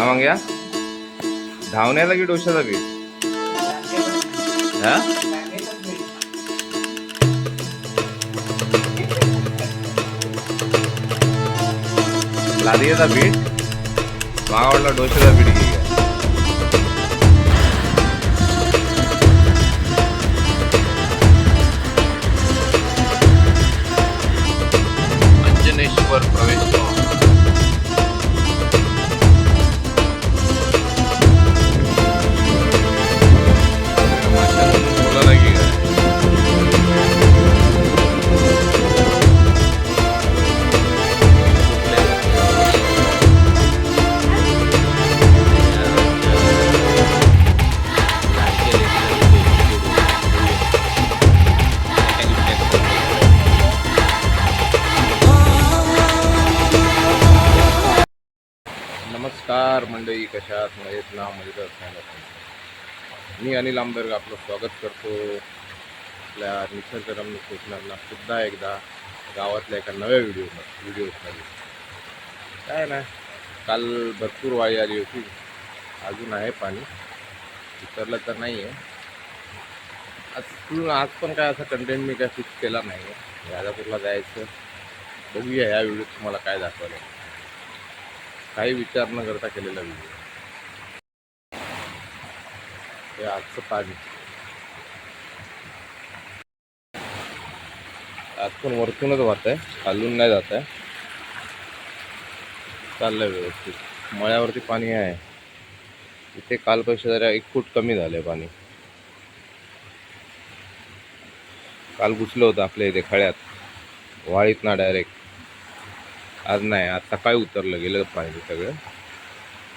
हा मग या? धावण्याला की डोशाचा पीठ हा? लादियाचा पीठ मला वाटलं डोशाचा पीठ घे अंजनेश्वर प्रवेश. कशात मजेत ना म्हणजे मजेत असण्याला मी अनिल आंबेरग आपलं स्वागत करतो. आपल्या निसर्गरम्य कोकणाला सुद्धा एकदा गावातल्या एका नव्या व्हिडिओ व्हिडिओमध्ये काय नाही काल भरपूर वाळी आली होती. अजून आहे पाणी. उतरलं तर नाही आहे आज आज पण काय असा कंटेंट मी काय फिक्स केला नाही आहे राजापूरला जायचं. बघूया ह्या व्हिडिओत तुम्हाला काय दाखवायला काही विचार न करता केलेला व्हिडिओ हे आजचं पाणी आज पण वरतूनच वाहत आहे खालून नाही जात आहे चाललंय व्यवस्थित मळ्यावरती पाणी आहे इथे कालपेक्षा जरा एक फूट कमी झालंय पाणी काल घुसलं होतं आपल्या इथे खळ्यात वाळीत ना डायरेक्ट आज नाही आज सकाळी उतरलं गेलं पाणी सगळं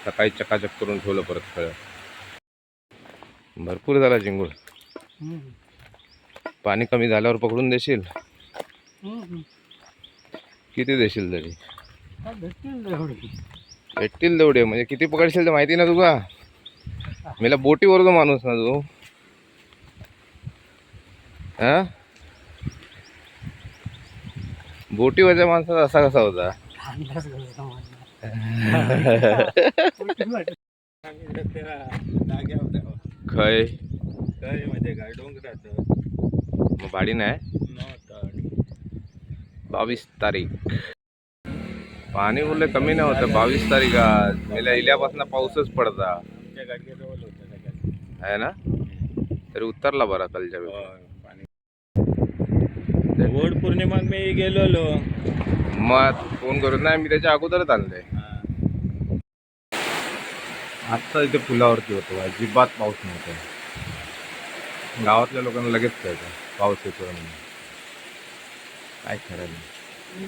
सकाळी चकाचक करून ठेवलं परत खळ्यात भरपूर झाला चिंगूळ पाणी कमी झाल्यावर पकडून देशील? किती देशील तरी? भेटतील तेवढे. म्हणजे किती पकडशील ते माहिती ना तुका मला बोटीवरचा माणूस ना तू. हा? बोटीवरच्या माणसाचा असा कसा होता? खय म्हणजे काय डोंगरात मग भाडी नाही? बावीस तारीख. पाणी बोलले कमी नाही होतं बावीस तारीख आज. गेल्या इल्यापासून पाऊसच पडता. आहे ना? तरी उतरला बरा कालच्या वेळी. पाणी. वड पौर्णिमात मी गेलेलो. मग फोन करून नाही मी त्याच्या अगोदरच आणलंय आत्ता इथे पुलावरती होतो अजिबात पाऊस नव्हता. गावातल्या लोकांना लगेच कळतं पाऊस येतो म्हणून. काय खरं नाही.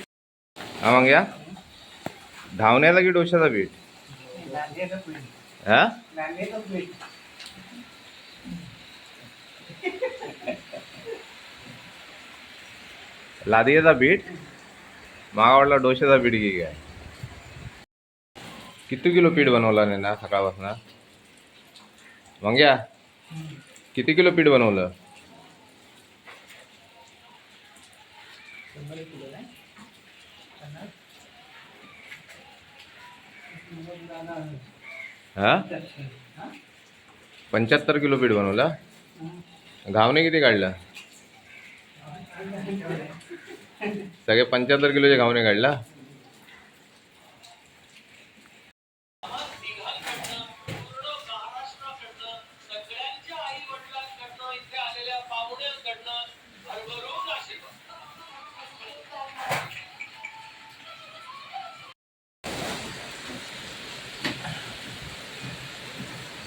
हा मग या. धावण्याला की डोशाचा पीठ हा? लादियाचा पीठ मागावडला डोशाचा पीठ घे काय? किती किलो पीठ बनवला नाही ना सकाळपासून? मग या किती किलो पीठ बनवलं? हा? पंच्याहत्तर किलो पीठ बनवलं? घावणे किती काढलं? सगळे पंच्याहत्तर किलोचे घावणे काढला?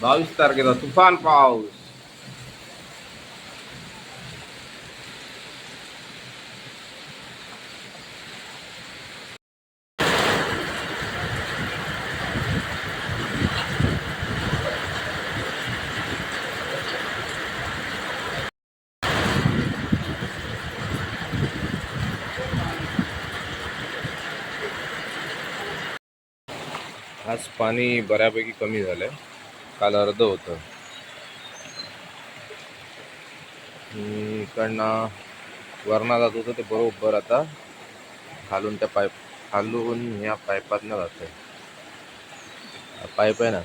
बावीस तारखेचा तुफान पाऊस. आज पाणी बऱ्यापैकी कमी झालंय. काल अर्ध होतं. आणि इकडनं वरणा जात होतं ते बरोबर आता खालून त्या पाईप खालून ह्या पाईपातनं जात आहे पाईप आहे ना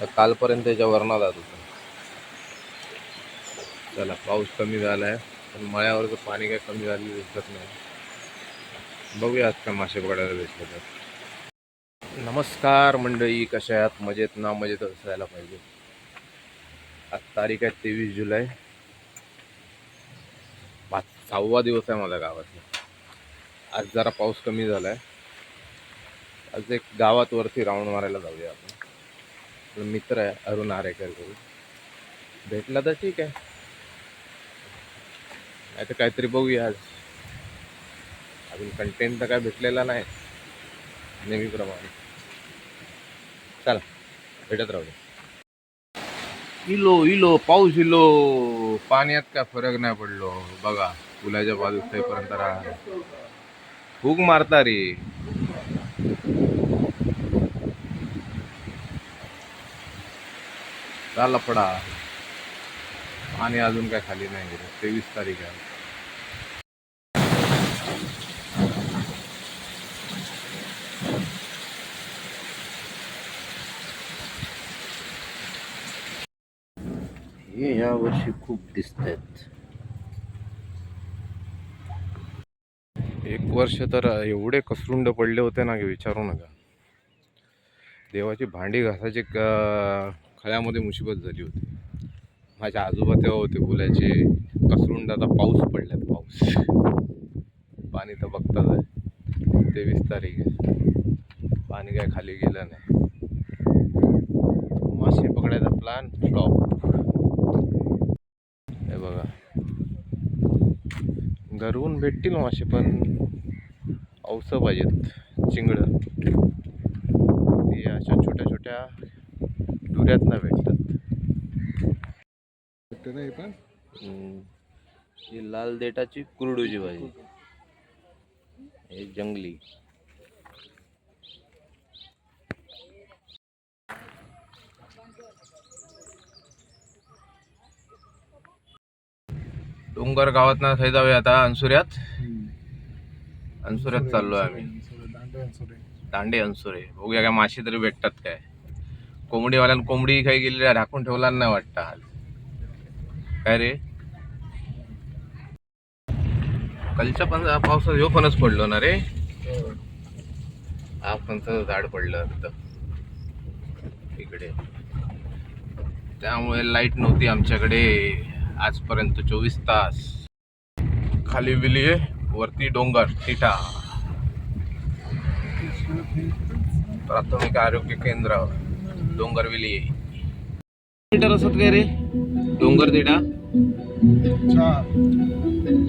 तर कालपर्यंत त्याच्या वरणा जात होतं. चला पाऊस कमी झाला आहे पण मळ्यावरचं पाणी काय कमी झालेलं दिसत नाही. बघूया आज का मासे पकडायला भेटले तर. नमस्कार मंडळी कशा आहात? मजेत ना मजेत असायला पाहिजे. आज तारीख आहे तेवीस जुलै. पाच सहावा दिवस आहे माझ्या गावातला. आज जरा पाऊस कमी झाला आहे आज एक गावात वरती राऊंड मारायला जाऊया आपण. आपला मित्र आहे अरुण आरेकर करून भेटला तर ठीक आहे. नाही तर काहीतरी बघूया आज. अजून कंटेंट तर काय भेटलेला नाही. नेहमीप्रमाणे. चला भेटत राहू इलो इलो पाऊस इलो. पाण्यात काय फरक नाही पडलो. बघा पुलाच्या बाजूस पर्यंत राहा फूक मारता रे. चाल पडा. आणि अजून काय खाली नाही गेलं तेवीस तारीख आहे. हे या वर्षी खूप दिसत आहेत एक वर्ष तर एवढे कसरुंड पडले होते ना की विचारू नका. देवाची भांडी घासायची क- खळ्यामध्ये मुसीबत झाली होती. माझ्या आजोबा तेव्हा होते बोलायचे कसरुंड आता पाऊस पडलाय पाऊस. पाणी तर बघताच आहे. तेवीस तारीख आहे. पाणी काय खाली गेलं नाही. मासे पकडायचा प्लॅन फ्लॉप हे बघा घरून भेटतील मासे पण औस पाहिजेत चिंगडं. ते अशा छोट्या छोट्या दुऱ्यात भेटतात. हम्म. ही लाल देठाची कुरडूची भाजी. हे जंगली. डोंगर गावात ना खाई जाऊया आता अन्सुऱ्यात अन्सुऱ्यात चाललोय आम्ही. दांडे अन्सुरे. बघूया काय माशी तरी भेटतात काय. कोंबडीवाल्यानं कोंबडी काही गेली राखून ठेवला नाही वाटतं आज काय रे? कालच्या पण पावसात ह्यो फणस पडलो ना रे. हा फणसाचं झाड पडलं तिथं इकडे. त्यामुळे लाइट नव्हती आमच्याकडे. आजपर्यंत चोवीस तास. खाली विली वरती डोंगर टिटा प्राथमिक आरोग्य केंद्र डोंगरविली मीटर असत काय रे? डोंगर तिटा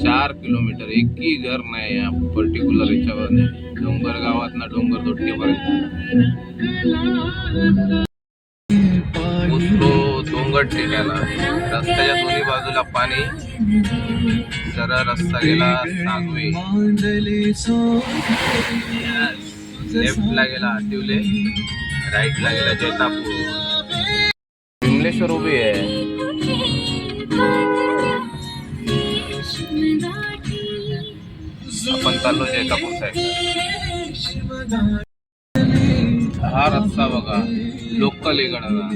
चार. किलोमीटर. एकही घर नाही या पर्टिक्युलर याच्यावर डोंगर गावात ना डोंगर दोट्टीपर्यंत पोचलो ठेक्याला रस्त्याच्या दोन्ही बाजूला पाणी. सरळ रस्ता गेला सांगवे. लेफ्टला गेला आटिवले राईटला गेला जैतापूर. विमलेश्वर उभी आहे. आपण चाललो जैतापूर साईड हा रस्ता बघा लोकल इकडला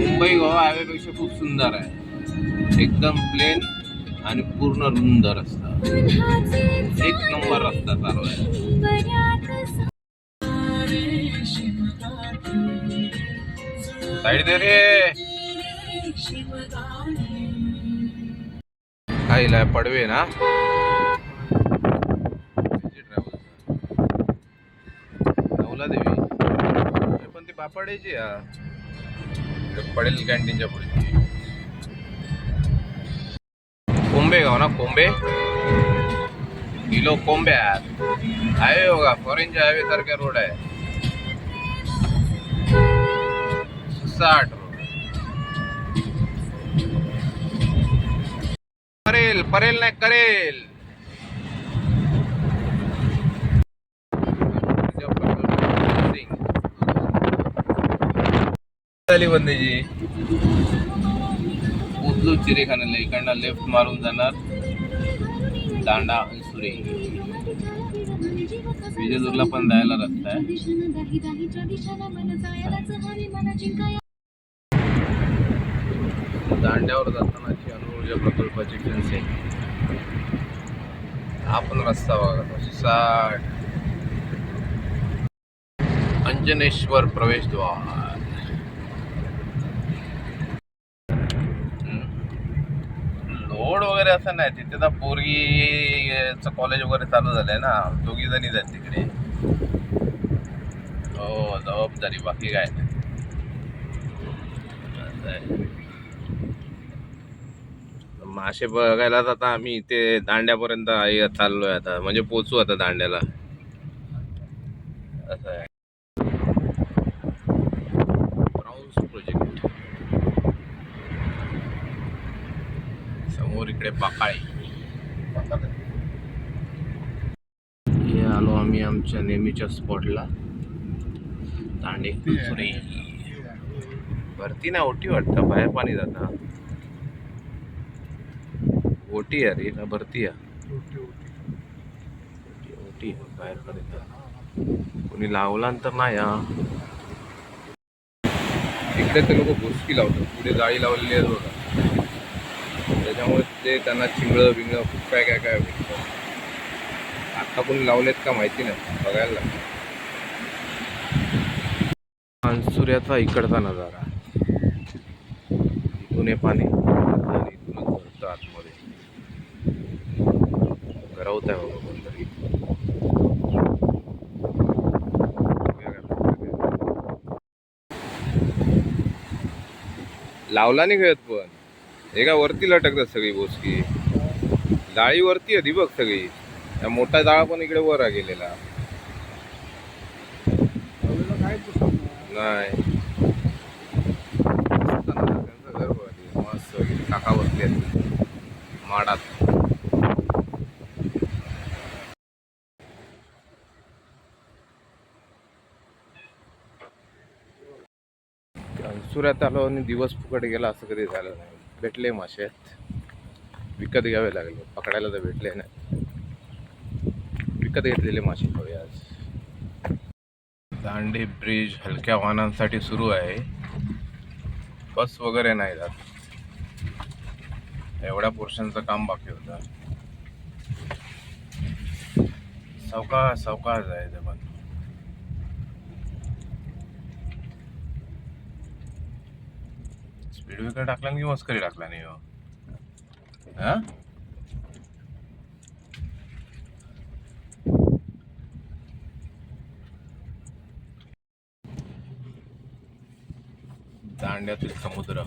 मुंबई गोवा हायवेपेक्षा खूप सुंदर आहे. एकदम प्लेन आणि पूर्ण रुंद रस्ता. एक नंबर रस्ता चालू आहे. साईड दे रे. खाईला पडवे ना. इकडे पडेल कॅन्टीनच्या पुढे. कोंबे गाव ना कोंबे. किलो कोंब्यात हायवे बघा फॉरेनच्या हायवे सारख्या रोड आहे. साठ करेल परेल नाही करेल. झाली बंदेजी उचलू चिरेखान्याला इकडनं लेफ्ट मारून जाणार दांडा अन्सुरे विजयदुर्गला पण जायला रस्ता आहे. दांड्यावर जातानाची अणुऊर्जा प्रकल्पाची फेन्सिंग हा पण रस्ता बघा साठ. अंजनेश्वर प्रवेशद्वार. लोड वगैरे असं नाही तिथे तर पोरगीचं कॉलेज वगैरे चालू झालंय ना दोघी जणी आहेत तिकडे. हो जबाबदारी बाकी काय नाही. असं आहे. मासे बघायला आता आम्ही इथे दांड्यापर्यंत आहे- चाललोय आता म्हणजे पोचू आता दांड्याला. असं आहे. समोर इकडे पाकाळे हे आलो आम्ही आमच्या नेहमीच्या स्पॉटला कुचरे भरती ना ओटी वाटतं बाहेर पाणी जातं. ओटी आहे रे ना भरती आहे. ओटी बाहेर पडत कोणी लावला तर नाही हा. इकडे ते लोक भुसकी लावतात. पुढे जाळी लावलेली आहे बघा. त्याच्यामुळे ते त्यांना चिंगळं बिंगळं खूप काय काय काय भेटतं आता कोणी लावलेत का माहिती नाही बघायला लागतं इकडचा नजारा. इथून हे पाणी आणि इथूनच भरतं आतमध्ये. गरवत आहे बाबा कोणतरी. लावला नाही खेळत पण. हे का वरती लटकतात सगळी बोसकी? जाळी वरती होती बघ सगळी. त्या मोठा जाळा पण इकडे वर आहे गेलेला. नाही. मस्त त्यांचं घर बघा मस्त वगैरे काका बसले माडात. सूर्यात आलो आणि दिवस फुकट गेला असं कधी झालं नाही. भेटले मासे विकत घ्यावे लागले. पकडायला तर भेटले नाही. विकत घेतलेले मासे खावे आज. दांडे ब्रिज हलक्या वाहनांसाठी सुरू आहे. बस वगैरे नाही जात. एवढ्या पोर्शनचं काम बाकी होतं. सावकाश सावकाश जायचं पण. स्पीड टाकला की मस्करी टाकला नाही हो? हा? दांड्यातील समुद्र.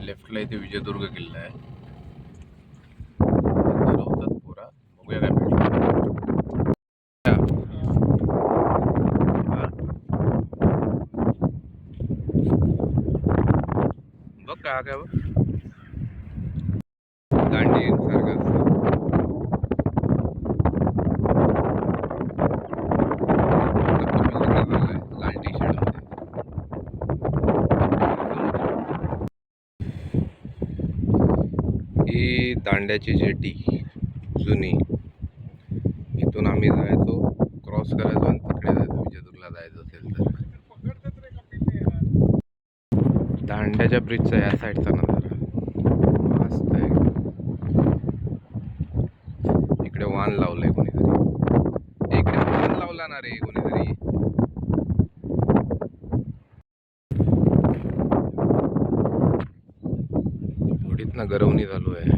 लेफ्टला इथे विजयदुर्ग किल्ला आहे ठरवतात पुरा बघूया काय भेटलं हा. बघ दांडी सारखं. ही दांड्याची जेटी जुनी इथून आम्ही जायचो क्रॉस करायचो आणि तिकडे जायचो विजयदुर्गला जायचं असेल तर दांड्याच्या ब्रिजचा या साईडचा नजारा मस्त आहे. इकडे वान लावलंय कोणीतरी. इकडे वान लावला ना रे कोणीतरी. ना गरवणी चालू आहे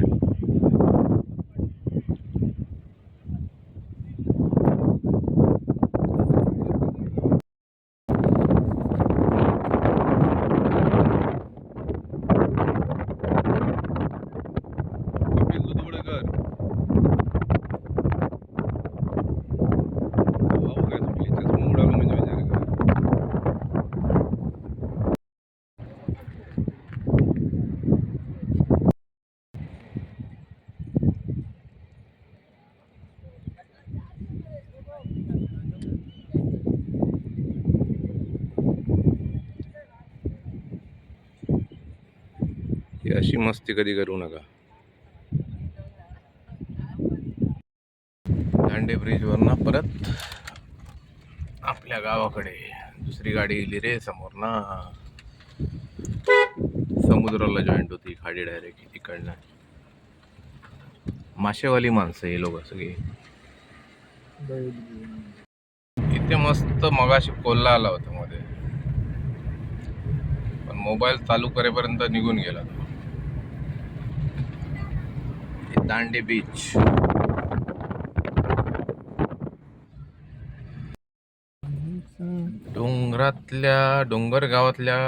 कपिल दुधवडकर भाऊ काय सुटली चष्मा उडालो म्हणजे विचार कर ही अशी मस्ती कधी करू नका. दांडे ब्रिजवरनं परत आपल्या गावाकडे दुसरी गाडी गेली रे समोर ना. समुद्राला जॉईंट होती खाडी डायरेक्ट इकडनं. माशेवाली माणसं हे लोक सगळे. इथे मस्त मगाशी कोल्हा आला होता मध्ये. पण मोबाईल चालू करेपर्यंत निघून गेला तो हे दांडे बीच. डोंगरातल्या डोंगर गावातल्या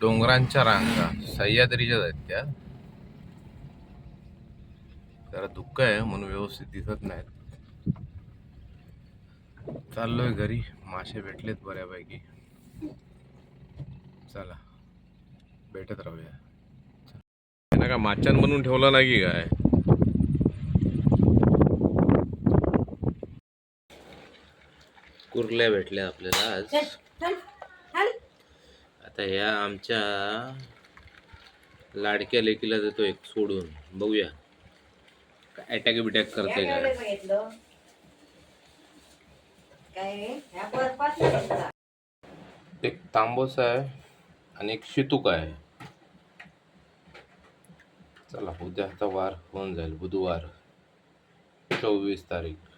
डोंगरांच्या रांगा सह्याद्रीच्याच आहेत त्या जरा दुःख आहे म्हणून व्यवस्थित दिसत नाहीत. चाललोय घरी. मासे भेटलेत बऱ्यापैकी. चला भेटत राहूया. का माचान बनवून ठेवलं नाही की काय? कुर्ल्या भेटल्या आपल्याला आज. आता ह्या आमच्या लाडक्या लेकीला देतो एक सोडून. बघूया. अटॅक बिटॅक करते काय नाही एक तांबोस आहे आणि एक शितूक आहे. चला उद्याचा वार होऊन जाईल बुधवार चोवीस तारीख.